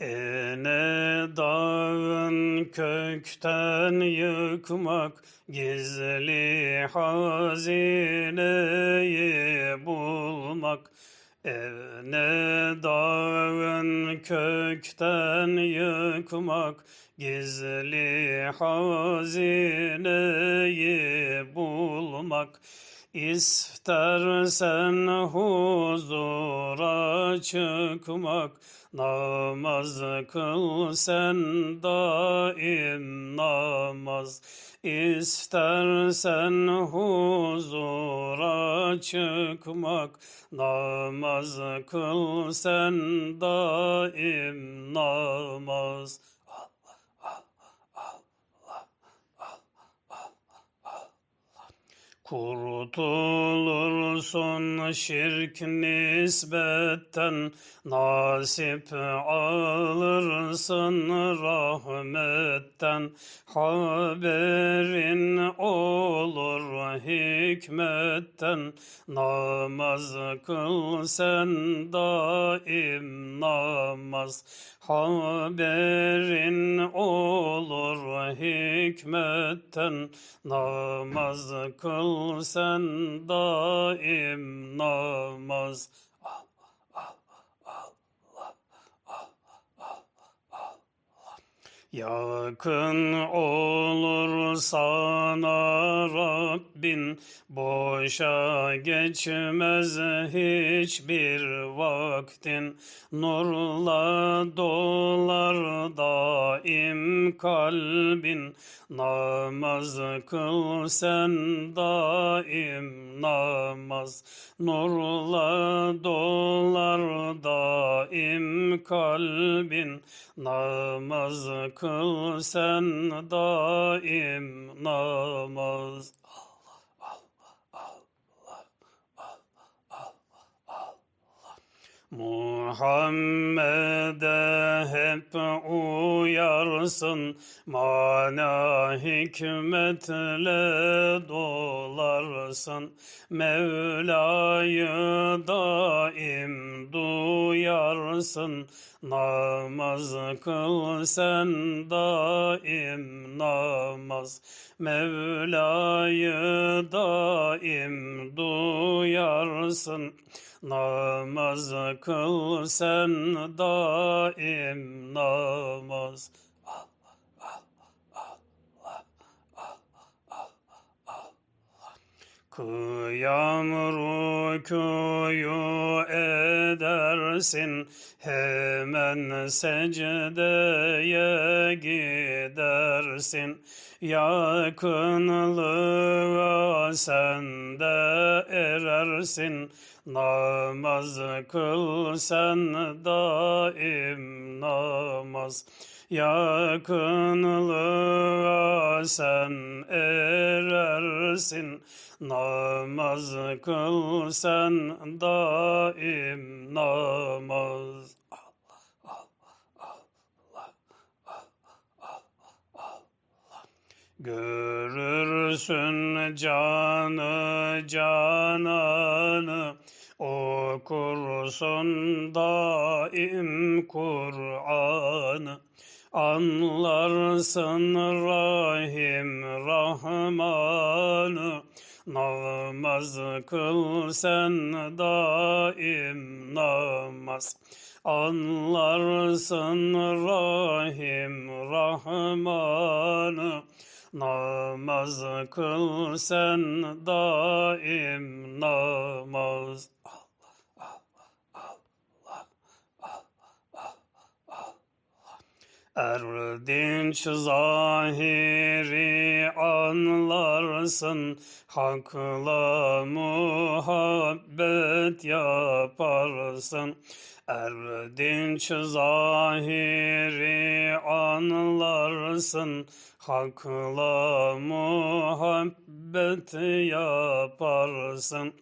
Ene dağın kökten yıkmak, gizli hazineyi bulmak. Ene dağın kökten yıkmak, gizli hazineyi bulmak. İstersen huzura çıkmak, namaz kıl sen daim namaz. İstersen huzura çıkmak, namaz kıl sen daim namaz. Kurtulursun şirk nisbetten, nasip alırsın rahmetten. Haberin olur hikmetten, namaz kıl sen daim namaz. Haberin olur hikmetten, namaz kıl sen daim namaz. Yakın olur sana Rabbin, boşa geçmez hiçbir vaktin. Nurla dolar daim kalbin, namaz kıl sen daim namaz. Nurla dolar daim kalbin, namaz kıl sen daim namaz. Muhammed'e hep uyarsın, mana hikmetle dolarsın. Mevla'yı daim duyarsın, namaz kıl sen daim namaz. Mevla'yı daim duyarsın, namaz kıl sen daim namaz. Kıyam rükûyu edersin, hemen secdeye gidersin. Yakınlığa sen de erersin, namaz kıl sen daim namaz. Yakınlığa sen erersin, namaz kıl sen daim namaz. Görürsün canı cananı, okursun daim Kur'an'ı. Anlarsın Rahim Rahman'ı, namaz kıl sen daim namaz. Anlarsın Rahim Rahman'ı, namaz kıl sen daim namaz. Erdinç zahiri anlarsın, hakla muhabbet yaparsın. Erdinç zahiri anlarsın, hakla muhabbet yaparsın.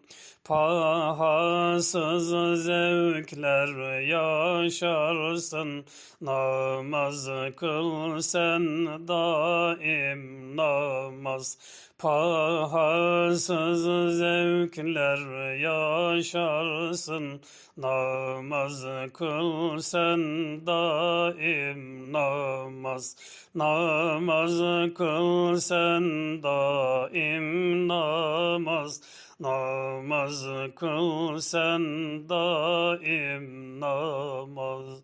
Pahasız zevkler yaşarsın, namaz kıl sen daim namaz. Pahasız zevkler yaşarsın Namaz kıl sen daim namaz. Namaz kıl sen daim namaz. Namaz kıl sen daim namaz